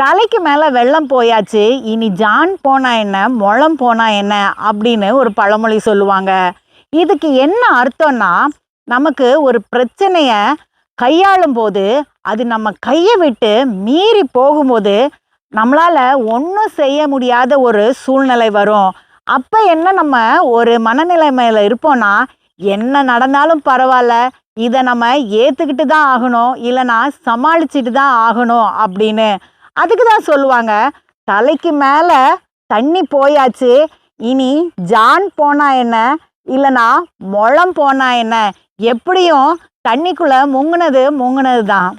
தலைக்கு மேலே வெள்ளம் போயாச்சு. இனி ஜான் போனா என்ன? முளம் போனா என்ன? அப்படின்னு ஒரு பழமொழி சொல்லுவாங்க. இதுக்கு என்ன அர்த்தம்னா நமக்கு ஒரு பிரச்சனையை கையாளும் போது அது நம்ம கையை விட்டு மீறி போகும்போது நம்மளால் ஒன்றும் செய்ய முடியாத ஒரு சூழ்நிலை வரும். அப்போ என்ன நம்ம ஒரு மனநிலைமையில் இருப்போம்னா என்ன நடந்தாலும் பரவாயில்ல. இதை நம்ம ஏற்றுக்கிட்டு தான் ஆகணும். இல்லைனா சமாளிச்சுட்டு தான் ஆகணும் அப்படின்னு. அதுக்கு தான் சொல்லுவாங்க. தலைக்கு மேலே தண்ணி போயாச்சு. இனி ஜான் போனா என்ன? இல்லைனா முழம் போனா என்ன? எப்படியும் தண்ணிக்குள்ளே முங்குனது முங்குனது தான்